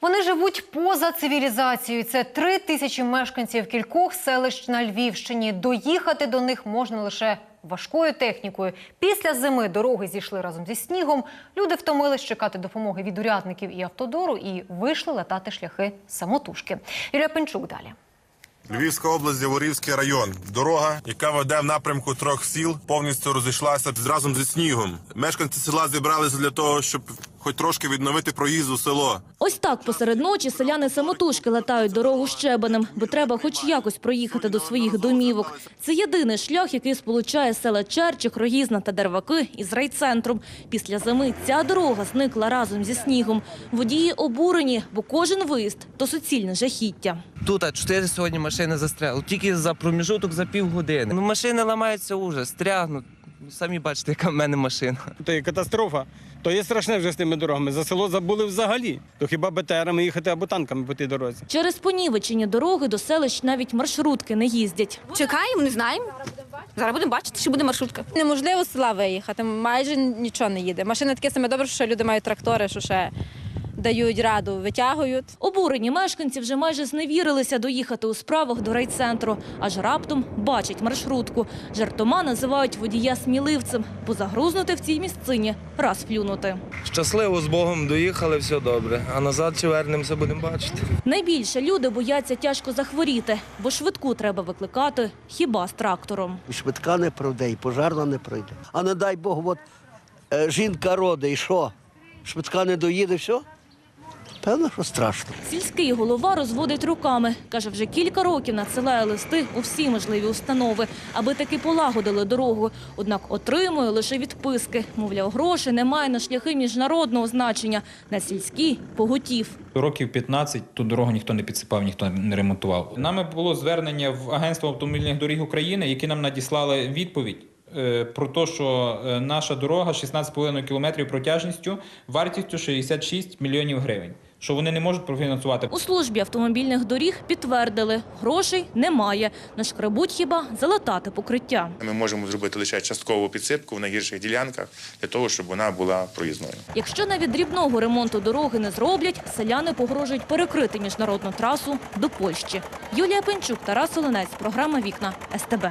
Вони живуть поза цивілізацією. Це три тисячі мешканців кількох селищ на Львівщині. Доїхати до них можна лише важкою технікою. Після зими дороги зійшли разом зі снігом. Люди втомились чекати допомоги від урядників і автодору і вийшли латати шляхи самотужки. Юлія Пенчук далі. Львівська область, Яворівський район. Дорога, яка веде в напрямку трьох сіл, повністю розійшлася разом зі снігом. Мешканці села зібралися для того, щоб хоч трошки відновити проїзд у село. Ось так посеред ночі селяни самотужки латають дорогу щебенем, бо треба хоч якось проїхати до своїх домівок. Це єдиний шлях, який сполучає села Черчих, Рогізна та Дерваки із райцентром. Після зими ця дорога зникла разом зі снігом. Водії обурені, бо кожен виїзд – то суцільне жахіття. Тут а чотири сьогодні машини застрягли. Тільки за проміжуток за півгодини. Ну, машини ламаються уже, стрягнуть. Ну, Самі бачите, яка в мене машина. То є катастрофа. То є страшне вже з тими дорогами. За село забули взагалі. То хіба БТРами їхати або танками по тій дорозі. Через понівечені дороги до селищ навіть маршрутки не їздять. Чекаємо, не знаємо. Зараз будемо бачити, що буде маршрутка. Неможливо з села виїхати, майже нічого не їде. Машини таке саме добре, що люди мають трактори, що ще дають раду, витягують. Обурені мешканці вже майже зневірилися доїхати у справах до райцентру, аж раптом бачать маршрутку. Жартома називають водія сміливцем, бо загрузнути в цій місцині раз плюнути. Щасливо з Богом доїхали, все добре. А назад чи вернемося, будемо бачити. Найбільше люди бояться тяжко захворіти, бо швидку треба викликати хіба з трактором. Швидка не пройде, і пожарна не пройде. А не дай Бог, от е, жінка родить, і що? Швидка не доїде, все? Певно, що страшно. Сільський голова розводить руками. Каже, вже кілька років надсилає листи у всі можливі установи, аби таки полагодили дорогу. Однак отримує лише відписки. Мовляв, грошей немає на шляхи міжнародного значення. На сільські поготів. Років 15 ту дорогу ніхто не підсипав, ніхто не ремонтував. Нами було звернення в Агентство автомобільних доріг України, які нам надіслали відповідь. Е, Про те, що е, наша дорога 16,5 кілометрів протяжністю вартістю 66 мільйонів гривень, що вони не можуть профінансувати. У службі автомобільних доріг підтвердили, грошей немає. Нашкребуть хіба залатати покриття. Ми можемо зробити лише часткову підсипку в найгірших ділянках для того, щоб вона була проїзною. Якщо навіть дрібного ремонту дороги не зроблять, селяни погрожують перекрити міжнародну трасу до Польщі. Юлія Пенчук, Тарас Оленець, програма Вікна СТБ.